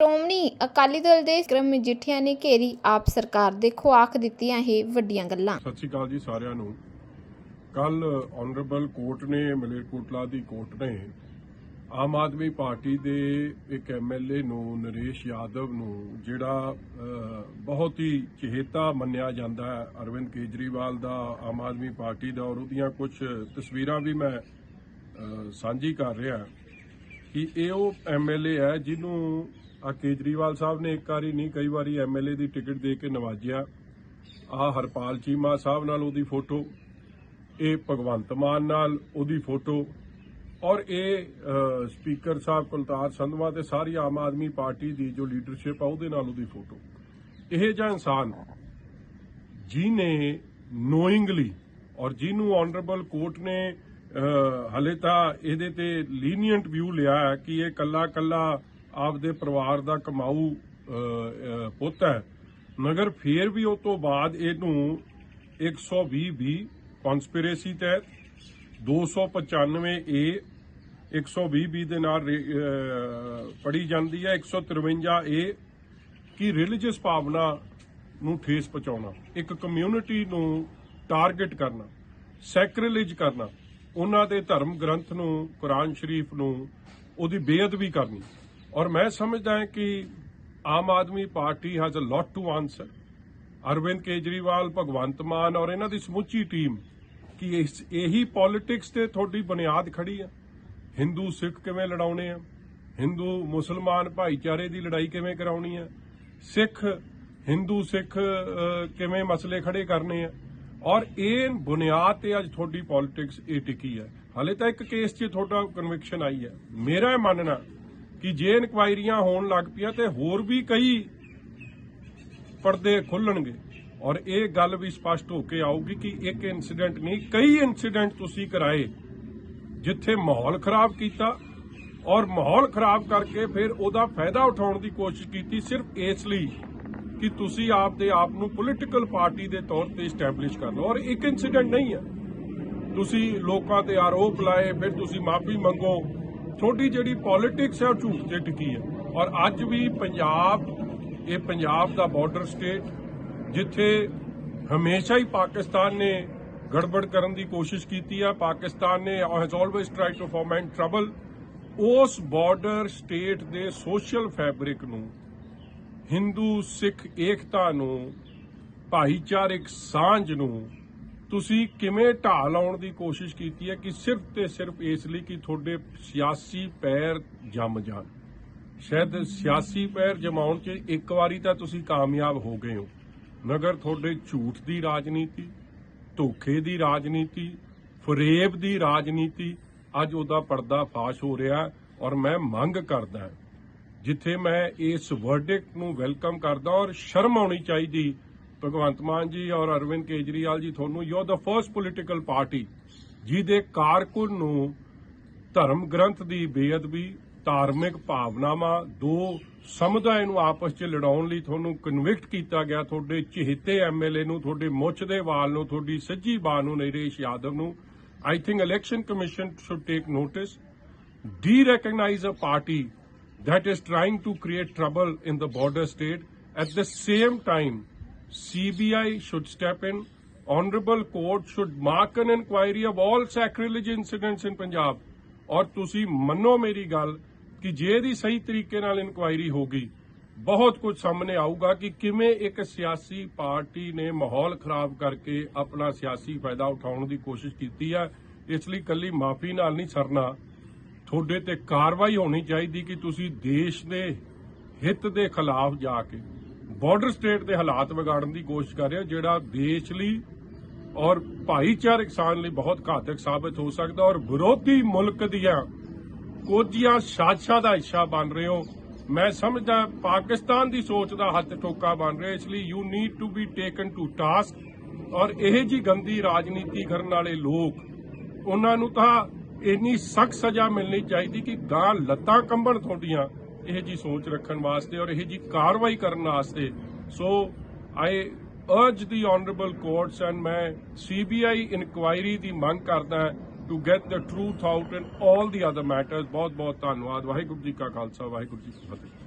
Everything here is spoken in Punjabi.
ਸ਼੍ਰੋਮਣੀ ਅਕਾਲੀ ਦਲ ਦੇ ਸਕਰਮ ਮਜੀਠੀਆ ਨੇ ਘੇਰੀ ਆਪ ਸਰਕਾਰ ਦੇਖੋ ਆਖ ਦਿੱਤੀਆਂ ਇਹ ਵੱਡੀਆਂ ਗੱਲਾਂ। ਸਤਿ ਸ਼੍ਰੀ ਅਕਾਲ ਜੀ ਸਾਰਿਆਂ ਨੂੰ। ਕੱਲ ਆਨਰੇਬਲ ਕੋਰਟ ਨੇ ਮਲੇਰਕੋਟਲਾ ਦੀ ਕੋਰਟ ਨੇ, ਆਮ ਆਦਮੀ ਪਾਰਟੀ ਦੇ ਇੱਕ ਐਮਐਲਏ ਨੂੰ, ਨਰੇਸ਼ ਯਾਦਵ ਨੂੰ, ਜਿਹੜਾ ਬਹੁਤ ਹੀ ਚਹੇਤਾ ਮੰਨਿਆ ਜਾਂਦਾ ਹੈ, ਅਰਵਿੰਦ ਕੇਜਰੀਵਾਲ ਦਾ, ਆਮ ਆਦਮੀ ਪਾਰਟੀ ਦਾ, ਔਰ ਉਹਦੀਆਂ ਕੁਝ ਤਸਵੀਰਾਂ ਵੀ ਮੈਂ ਸਾਂਝੀ ਕਰ ਰਿਹਾ ਕਿ ਇਹ ਉਹ ਐਮਐਲਏ ਹੈ ਜਿਹਨੂੰ ਆ ਕੇਜਰੀਵਾਲ ਸਾਹਿਬ ਨੇ ਇੱਕ ਵਾਰੀ ਨਹੀਂ, ਕਈ ਵਾਰੀ ਐਮਐਲਏ ਦੀ ਟਿਕਟ ਦੇ ਕੇ ਨਵਾਜਿਆ। ਆ ਹਰਪਾਲ ਚੀਮਾ ਸਾਹਿਬ ਨਾਲ ਉਹਦੀ ਫੋਟੋ, ਇਹ ਭਗਵੰਤ ਮਾਨ ਨਾਲ ਉਹਦੀ ਫੋਟੋ ਔਰ ਇਹ ਸਪੀਕਰ ਸਾਹਿਬ ਕੁਲਤਾਰ ਸੰਧਵਾ ਤੇ ਸਾਰੀ ਆਮ ਆਦਮੀ ਪਾਰਟੀ ਦੀ ਜੋ ਲੀਡਰਸ਼ਿਪ ਆ, ਉਹਦੇ ਨਾਲ ਉਹਦੀ ਫੋਟੋ। ਇਹ ਜਿਹਾ ਇਨਸਾਨ ਜਿਹਨੇ ਨੋਇੰਗਲੀ ਔਰ ਜਿਹਨੂੰ ਆਨਰੇਬਲ ਕੋਰਟ ਨੇ ਹਲੇ ਤਾਂ ਇਹਦੇ ਤੇ ਲੀਨੀਅੰਟ ਵਿਊ ਲਿਆ ਕਿ ਇਹ ਕੱਲਾ ਕੱਲਾ ਆਪਦੇ ਪਰਿਵਾਰ ਦਾ ਕਮਾਊ ਪੁੱਤ ਹੈ। ਮਗਰ ਫੇਰ ਵੀ ਉਹ ਤੋਂ ਬਾਅਦ ਇਹਨੂੰ 120 ਬੀ ਕਨਸਪੀਰੇਸੀ ਤਹਿਤ 295 ਏ 120 ਬੀ ਦੇ ਨਾਲ ਪੜੀ ਜਾਂਦੀ ਹੈ। 153 ਏ ਕਿ ਰਿਲੀਜੀਅਸ ਭਾਵਨਾ ਨੂੰ ਠੇਸ ਪਹੁੰਚਾਉਣਾ, ਇੱਕ ਕਮਿਊਨਿਟੀ ਨੂੰ ਟਾਰਗੇਟ ਕਰਨਾ ਸੈਕ੍ਰਿਲੇਜ ਕਰਨਾ, ਉਹਨਾਂ ਦੇ ਧਰਮ ਗ੍ਰੰਥ ਨੂੰ, ਕੁਰਾਨ ਸ਼ਰੀਫ ਨੂੰ, ਉਹਦੀ ਬੇਅਦਬੀ ਕਰਨੀ। ਔਰ ਮੈਂ ਸਮਝਦਾ ਹਾਂ ਕਿ Aam Aadmi party has a lot to answer Arvind Kejriwal, Bhagwant Mann ਔਰ ਇਹਨਾਂ ਦੀ ਸਮੁੱਚੀ ਟੀਮ ਕਿ ਇਹੀ ਪੋਲਿਟਿਕਸ ਤੇ ਤੁਹਾਡੀ ਬੁਨਿਆਦ ਖੜੀ ਆ। ਹਿੰਦੂ ਸਿੱਖ ਕਿਵੇਂ ਲੜਾਉਣੇ ਆ? ਹਿੰਦੂ ਮੁਸਲਮਾਨ ਭਾਈਚਾਰੇ ਦੀ ਲੜਾਈ ਕਿਵੇਂ ਕਰਾਉਣੀ ਆ? ਸਿੱਖ ਹਿੰਦੂ ਸਿੱਖ ਕਿਵੇਂ ਮਸਲੇ ਖੜੇ ਕਰਨੇ ਆ? ਔਰ ਇਹ ਬੁਨਿਆਦ ਤੇ ਅੱਜ ਤੁਹਾਡੀ ਪੋਲਿਟਿਕਸ ਇਹ ਟਿਕੀ ਹੈ ਹਾਲੇ ਤਾਂ ਇੱਕ ਕੇਸ 'ਚ ਤੁਹਾਡਾ ਕਨਵਿਕਸ਼ਨ ਆਈ ਹੈ ਮੇਰਾ ਮੰਨਣਾ ਕਿ ਜੇ ਇਨਕੁਆਇਰੀਆਂ ਹੋਣ ਲੱਗ ਪਈਆਂ ਤੇ ਹੋਰ ਵੀ ਕਈ ਪਰਦੇ ਖੁੱਲਣਗੇ। ਔਰ ਇਹ ਗੱਲ ਵੀ ਸਪਸ਼ਟ ਹੋ ਕੇ ਆਊਗੀ ਕਿ ਇੱਕ ਇਨਸੀਡੈਂਟ ਨਹੀਂ, ਕਈ ਇਨਸੀਡੈਂਟ ਤੁਸੀਂ ਕਰਾਏ, ਜਿੱਥੇ ਮਾਹੌਲ ਖਰਾਬ ਕੀਤਾ ਔਰ ਮਾਹੌਲ ਖਰਾਬ ਕਰਕੇ ਫਿਰ ਉਹਦਾ ਫਾਇਦਾ ਉਠਾਉਣ ਦੀ ਕੋਸ਼ਿਸ਼ ਕੀਤੀ ਸਿਰਫ ਇਸ ਲਈ ਕਿ ਤੁਸੀਂ ਆਪ ਦੇ ਆਪ ਨੂੰ ਪੋਲੀਟੀਕਲ ਪਾਰਟੀ ਦੇ ਤੌਰ ਤੇ ਸਟੈਬਲਿਸ਼ ਕਰ ਲਓ। ਔਰ ਇੱਕ ਇਨਸੀਡੈਂਟ ਨਹੀਂ ਹੈ। ਤੁਸੀਂ ਲੋਕਾਂ ਤੇ ਆਰੋਪ ਲਾਏ, ਫਿਰ ਤੁਸੀਂ ਮਾਫੀ ਮੰਗੋ ਤੁਹਾਡੀ ਜਿਹੜੀ ਪੋਲਿਟਿਕਸ ਹੈ ਉਹ ਝੂਠ ਤੇ ਟਿਕੀ ਹੈ। ਔਰ ਅੱਜ ਵੀ ਪੰਜਾਬ, ਇਹ ਪੰਜਾਬ ਦਾ ਬਾਰਡਰ ਸਟੇਟ ਜਿੱਥੇ ਹਮੇਸ਼ਾ ਹੀ ਪਾਕਿਸਤਾਨ ਨੇ ਗੜਬੜ ਕਰਨ ਦੀ ਕੋਸ਼ਿਸ਼ ਕੀਤੀ ਹੈ ਪਾਕਿਸਤਾਨ ਨੇ has always tried to foment trouble ਉਸ ਬਾਰਡਰ ਸਟੇਟ ਦੇ ਸੋਸ਼ਲ ਫੈਬਰਿਕ ਨੂੰ ਹਿੰਦੂ ਸਿੱਖ ਏਕਤਾ ਨੂੰ, ਭਾਈਚਾਰਕ ਸਾਂਝ ਨੂੰ ਤੁਸੀਂ ਕਿਵੇਂ ਢਾਹ ਲਾਉਣ ਦੀ ਕੋਸ਼ਿਸ਼ ਕੀਤੀ ਹੈ ਕਿ ਸਿਰਫ ਤੇ ਸਿਰਫ ਇਸ ਲਈ ਕਿ ਤੁਹਾਡੇ ਸਿਆਸੀ ਪੈਰ ਜੰਮ ਜਾਣ? ਸ਼ਾਇਦ ਸਿਆਸੀ ਪੈਰ ਜਮਾਉਣ 'ਚ ਇੱਕ ਵਾਰੀ ਤਾਂ ਤੁਸੀਂ ਕਾਮਯਾਬ ਹੋ ਗਏ ਹੋ। ਮਗਰ ਤੁਹਾਡੇ ਝੂਠ ਦੀ ਰਾਜਨੀਤੀ, ਧੋਖੇ ਦੀ ਰਾਜਨੀਤੀ, ਫਰੇਬ ਦੀ ਰਾਜਨੀਤੀ ਅੱਜ ਉਹਦਾ ਪਰਦਾ ਫਾਸ਼ ਹੋ ਰਿਹਾ ਔਰ ਮੈਂ ਮੰਗ ਕਰਦਾ ਜਿੱਥੇ ਮੈਂ ਇਸ ਵਰਡਿਕਟ ਨੂੰ ਵੈਲਕਮ ਕਰਦਾ ਔਰ ਸ਼ਰਮ ਆਉਣੀ ਚਾਹੀਦੀ ਭਗਵੰਤ ਮਾਨ ਜੀ ਔਰ ਅਰਵਿੰਦ ਕੇਜਰੀਵਾਲ ਜੀ ਤੁਹਾਨੂੰ you are the first political party ਜਿਹਦੇ ਕਾਰਕੁਨ ਨੂੰ ਧਰਮ ਗ੍ਰੰਥ ਦੀ ਬੇਅਦਬੀ ਧਾਰਮਿਕ ਭਾਵਨਾਵਾਂ ਦੋ ਸਮੁਦਾਇ ਨੂੰ ਆਪਸ 'ਚ ਲੜਾਉਣ ਲਈ ਤੁਹਾਨੂੰ ਕਨਵਿਕਟ ਕੀਤਾ ਗਿਆ ਤੁਹਾਡੇ ਚਹੇਤੇ ਐਮਐਲਏ ਨੂੰ ਤੁਹਾਡੇ ਮੁੱਛ ਦੇ ਵਾਲ ਨੂੰ ਤੁਹਾਡੀ ਸੱਜੀ ਬਾਹ ਨੂੰ ਨਰੇਸ਼ ਯਾਦਵ ਨੂੰ I think election commission should take notice de-recognize a party that is trying to create trouble in the border state. At the same time, CBI should step in. Honorable court should mark an inquiry of all sacrilege incidents in Punjab. ਔਰ ਤੁਸੀਂ ਮੰਨੋ ਮੇਰੀ ਗੱਲ ਕਿ ਜੇ ਇਹਦੀ ਸਹੀ ਤਰੀਕੇ ਨਾਲ ਇਨਕੁਆਇਰੀ ਹੋਗੀ ਬਹੁਤ ਕੁਝ ਸਾਹਮਣੇ ਆਊਗਾ ਕਿ ਕਿਵੇਂ ਇੱਕ ਸਿਆਸੀ ਪਾਰਟੀ ਨੇ ਮਾਹੌਲ ਖਰਾਬ ਕਰਕੇ ਆਪਣਾ ਸਿਆਸੀ ਫਾਇਦਾ ਉਠਾਉਣ ਦੀ ਕੋਸ਼ਿਸ਼ ਕੀਤੀ ਹੈ ਇਸ ਲਈ ਕੱਲੀ ਮਾਫੀ ਨਾਲ ਨਹੀਂ ਸਰਨਾ ਤੁਹਾਡੇ ਤੇ ਕਾਰਵਾਈ ਹੋਣੀ ਚਾਹੀਦੀ ਕਿ ਤੁਸੀਂ ਦੇਸ਼ ਦੇ ਹਿੱਤ ਦੇ ਖਿਲਾਫ ਜਾ ਕੇ ਬਾਰਡਰ ਸਟੇਟ ਦੇ ਹਾਲਾਤ ਵਿਗਾੜਨ ਦੀ ਕੋਸ਼ਿਸ਼ ਕਰ ਰਹੇ, ਜਿਹੜਾ ਦੇਸ਼ ਲਈ ਔਰ ਭਾਈਚਾਰਕ ਸਾਂਝ ਲਈ ਬਹੁਤ ਘਾਤਕ ਸਾਬਤ ਹੋ ਸਕਦਾ ਔਰ ਵਿਰੋਧੀ ਮੁਲਕ ਦੀਆਂ ਕੋਝੀਆਂ ਸਾਜ਼ਿਸ਼ਾਂ ਦਾ ਹਿੱਸਾ ਬਣ ਰਹੇ ਹੋ। ਮੈਂ ਸਮਝਦਾ ਪਾਕਿਸਤਾਨ ਦੀ ਸੋਚ ਦਾ ਹੱਥ ਠੋਕਾ ਬਣ ਰਿਹਾ, ਇਸ ਲਈ you need to be taken to task ਔਰ ਇਹ ਜੀ ਗੰਦੀ ਰਾਜਨੀਤੀ ਕਰਨ ਵਾਲੇ ਲੋਕ, ਉਹਨਾਂ ਨੂੰ ਤਾਂ ਇੰਨੀ ਸਖਤ ਸਜ਼ਾ ਮਿਲਣੀ ਚਾਹੀਦੀ ਕਿ ਗਾਂ ਲੱਤਾਂ ਕੰਬਣ ਤੁਹਾਡੀਆਂ। ਇਹ ਜੀ ਸੋਚ ਰੱਖਣ ਵਾਸਤੇ ਔਰ ਇਹ ਜੀ ਕਾਰਵਾਈ ਕਰਨ ਵਾਸਤੇ। So I urge the honourable courts and ਮੈਂ ਸੀਬੀਆਈ ਇਨਕੁਆਇਰੀ ਦੀ ਮੰਗ ਕਰਦਾ to get the truth out in all the other matters ਬਹੁਤ ਬਹੁਤ ਧੰਨਵਾਦ। ਵਾਹਿਗੁਰੂ ਜੀ ਕਾ ਖਾਲਸਾ, ਵਾਹਿਗੁਰੂ ਜੀ ਕੀ ਫਤਿਹ।